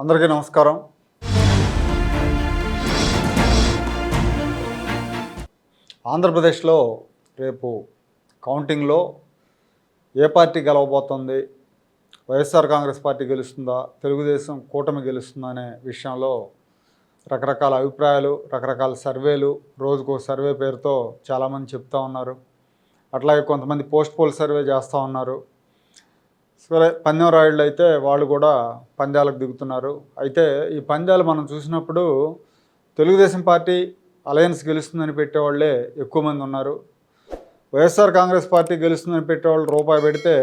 అందరికీ నమస్కారం. ఆంధ్రప్రదేశ్లో రేపు కౌంటింగ్లో ఏ పార్టీ గెలవబోతోంది వైఎస్ఆర్ కాంగ్రెస్ పార్టీ గెలుస్తుందా తెలుగుదేశం కూటమి గెలుస్తుందా అనే విషయంలో రకరకాల అభిప్రాయాలు రకరకాల సర్వేలు రోజుకో సర్వే పేరుతో చాలామంది చెప్తా ఉన్నారు. అట్లాగే కొంతమంది పోస్ట్ పోల్ సర్వే చేస్తూ ఉన్నారు. సరే పందెం రాయుళ్ళు అయితే వాళ్ళు కూడా పందాలకు దిగుతున్నారు. అయితే ఈ పందాలు మనం చూసినప్పుడు తెలుగుదేశం పార్టీ అలయన్స్ గెలుస్తుందని పెట్టేవాళ్ళే ఎక్కువ మంది ఉన్నారు. వైఎస్ఆర్ కాంగ్రెస్ పార్టీ గెలుస్తుందని పెట్టేవాళ్ళు రూపాయి పెడితే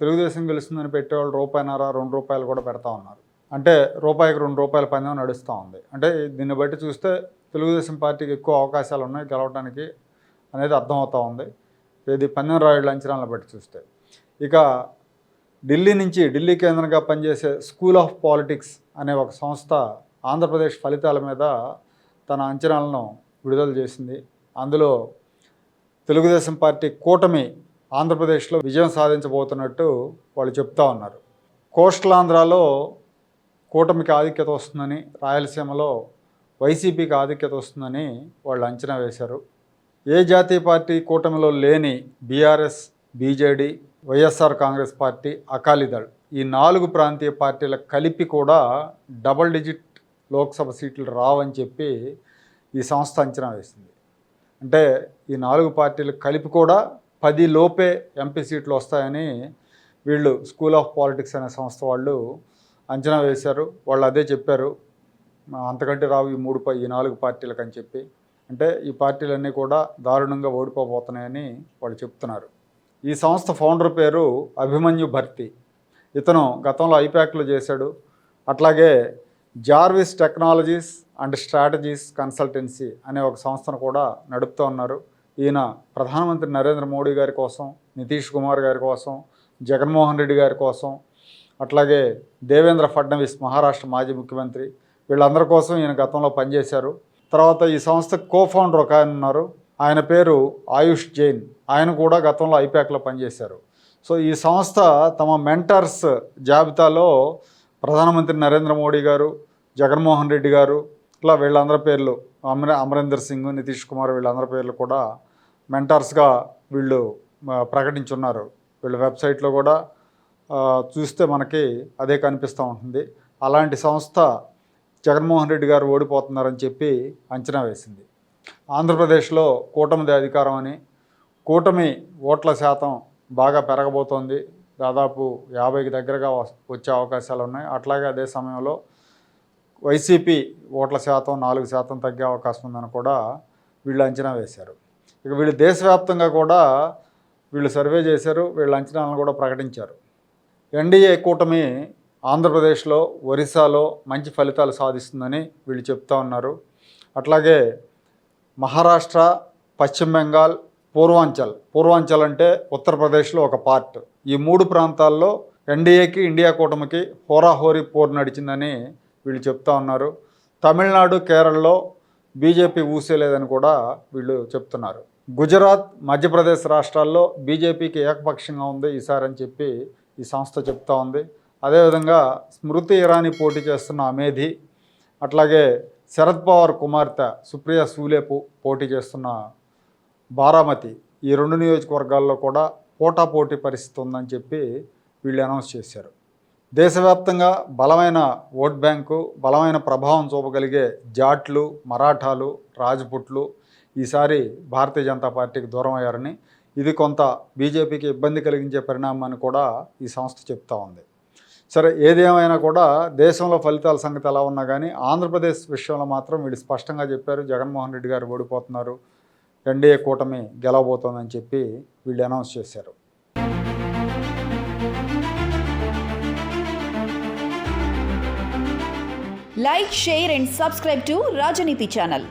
తెలుగుదేశం గెలుస్తుందని పెట్టేవాళ్ళు రూపాయిన్నర రెండు రూపాయలు కూడా పెడతా ఉన్నారు. అంటే రూపాయికి రెండు రూపాయల పందెం నడుస్తూ ఉంది. అంటే దీన్ని బట్టి చూస్తే తెలుగుదేశం పార్టీకి ఎక్కువ అవకాశాలు ఉన్నాయి గెలవడానికి అనేది అర్థమవుతూ ఉంది. ఇది పందెం రాయుళ్ళ అంచనాలను బట్టి చూస్తే. ఇక ఢిల్లీ నుంచి ఢిల్లీ కేంద్రంగా పనిచేసే స్కూల్ ఆఫ్ పాలిటిక్స్ అనే ఒక సంస్థ ఆంధ్రప్రదేశ్ ఫలితాల మీద తన అంచనాలను విడుదల చేసింది. అందులో తెలుగుదేశం పార్టీ కూటమి ఆంధ్రప్రదేశ్లో విజయం సాధించబోతున్నట్టు వాళ్ళు చెప్తా ఉన్నారు. కోస్టల్ ఆంధ్రాలో కూటమికి ఆధిక్యత వస్తుందని రాయలసీమలో వైసీపీకి ఆధిక్యత వస్తుందని వాళ్ళు అంచనా వేశారు. ఏ జాతీయ పార్టీ కూటమిలో లేని BRS BJD YSR Congress party Akali Dal ఈ నాలుగు ప్రాంతీయ పార్టీల కలిపి కూడా డబల్ డిజిట్ లోక్సభ సీట్లు రావని చెప్పి ఈ సంస్థ అంచనా వేసింది. అంటే ఈ నాలుగు పార్టీలు కలిపి కూడా పది లోపే ఎంపీ సీట్లు వస్తాయని వీళ్ళు స్కూల్ ఆఫ్ పాలిటిక్స్ అనే సంస్థ వాళ్ళు అంచనా వేశారు. వాళ్ళు అదే చెప్పారు. అంతకంటే రావు ఈ మూడు ఈ నాలుగు పార్టీలకు అని చెప్పి. అంటే ఈ పార్టీలన్నీ కూడా దారుణంగా ఓడిపోబోతున్నాయని వాళ్ళు చెప్తున్నారు. ఈ సంస్థ ఫౌండర్ పేరు అభిమన్యు భర్తి. ఇతను గతంలో ఐప్యాక్లు చేశాడు. అట్లాగే Jarvis technologies and strategies consultancy అనే ఒక సంస్థను కూడా నడుపుతూ ఉన్నారు. ఈయన ప్రధానమంత్రి నరేంద్ర మోడీ గారి కోసం నితీష్ కుమార్ గారి కోసం జగన్మోహన్ రెడ్డి గారి కోసం అట్లాగే దేవేంద్ర ఫడ్నవీస్ మహారాష్ట్ర మాజీ ముఖ్యమంత్రి వీళ్ళందరి కోసం ఈయన గతంలో పనిచేశారు. తర్వాత ఈ సంస్థ కో ఫౌండర్ ఒక ఆయన ఉన్నారు. ఆయన పేరు ఆయుష్ జైన్. ఆయన కూడా గతంలో ఐపాక్లో పనిచేశారు. సో ఈ సంస్థ తమ మెంటర్స్ జాబితాలో ప్రధానమంత్రి నరేంద్ర మోడీ గారు జగన్మోహన్ రెడ్డి గారు ఇట్లా వీళ్ళందరి పేర్లు అమర అమరేందర్ సింగ్ నితీష్ కుమార్ వీళ్ళందరి పేర్లు కూడా మెంటర్స్గా వీళ్ళు ప్రకటించున్నారు. వీళ్ళ వెబ్సైట్లో కూడా చూస్తే మనకి అదే కనిపిస్తూ ఉంటుంది. అలాంటి సంస్థ జగన్మోహన్ రెడ్డి గారు ఓడిపోతున్నారని చెప్పి అంచనా వేసింది. ఆంధ్రప్రదేశ్లో కూటమిది అధికారం అని కూటమి ఓట్ల శాతం బాగా పెరగబోతోంది. దాదాపు యాభైకి దగ్గరగా వచ్చే అవకాశాలు ఉన్నాయి అట్లాగే అదే సమయంలో వైసీపీ ఓట్ల శాతం నాలుగు శాతం తగ్గే అవకాశం ఉందని కూడా వీళ్ళు అంచనా వేశారు. ఇక వీళ్ళు దేశవ్యాప్తంగా కూడా వీళ్ళు సర్వే చేశారు. వీళ్ళ అంచనాలను కూడా ప్రకటించారు. ఎన్డీఏ కూటమి ఆంధ్రప్రదేశ్లో ఒరిస్సాలో మంచి ఫలితాలు సాధిస్తుందని వీళ్ళు చెప్తా ఉన్నారు. అట్లాగే మహారాష్ట్ర పశ్చిమ బెంగాల్ పూర్వాంచల్. పూర్వాంచల్ అంటే ఉత్తరప్రదేశ్లో ఒక పార్ట్. ఈ మూడు ప్రాంతాల్లో ఎన్డీఏకి ఇండియా కూటమికి హోరాహోరీ పోరు నడిచిందని వీళ్ళు చెప్తా ఉన్నారు. తమిళనాడు కేరళలో బీజేపీ ఊసేలేదని కూడా వీళ్ళు చెప్తున్నారు. గుజరాత్ మధ్యప్రదేశ్ రాష్ట్రాల్లో బీజేపీకి ఏకపక్షంగా ఉంది ఈసారి అని చెప్పి ఈ సంస్థ చెప్తా ఉంది. అదేవిధంగా స్మృతి ఇరానీ పోటీ చేస్తున్న అమేధి అట్లాగే శరద్ పవార్ కుమార్తె సుప్రియ సూలేపు పోటీ చేస్తున్న బారామతి. ఈ రెండు నియోజకవర్గాల్లో కూడా పోటాపోటీ పరిస్థితి ఉందని చెప్పి వీళ్ళు అనౌన్స్ చేశారు. దేశవ్యాప్తంగా బలమైన ఓట్ బ్యాంకు బలమైన ప్రభావం చూపగలిగే జాట్లు మరాఠాలు రాజ్పుట్లు ఈసారి భారతీయ జనతా పార్టీకి దూరం అయ్యారని ఇది కొంత బీజేపీకి ఇబ్బంది కలిగించే పరిణామాన్ని కూడా ఈ సంస్థ చెప్తా ఉంది. సరే ఏదేమైనా కూడా దేశంలో ఫలితాల సంగతి ఎలా ఉన్నా కానీ ఆంధ్రప్రదేశ్ విషయంలో మాత్రం వీళ్ళు స్పష్టంగా చెప్పారు. జగన్మోహన్ రెడ్డి గారు ఓడిపోతున్నారు. ఎన్డీఏ కూటమి గెలవబోతోందని చెప్పి వీళ్ళు అనౌన్స్ చేశారు. Like share and subscribe to Rajaneethi channel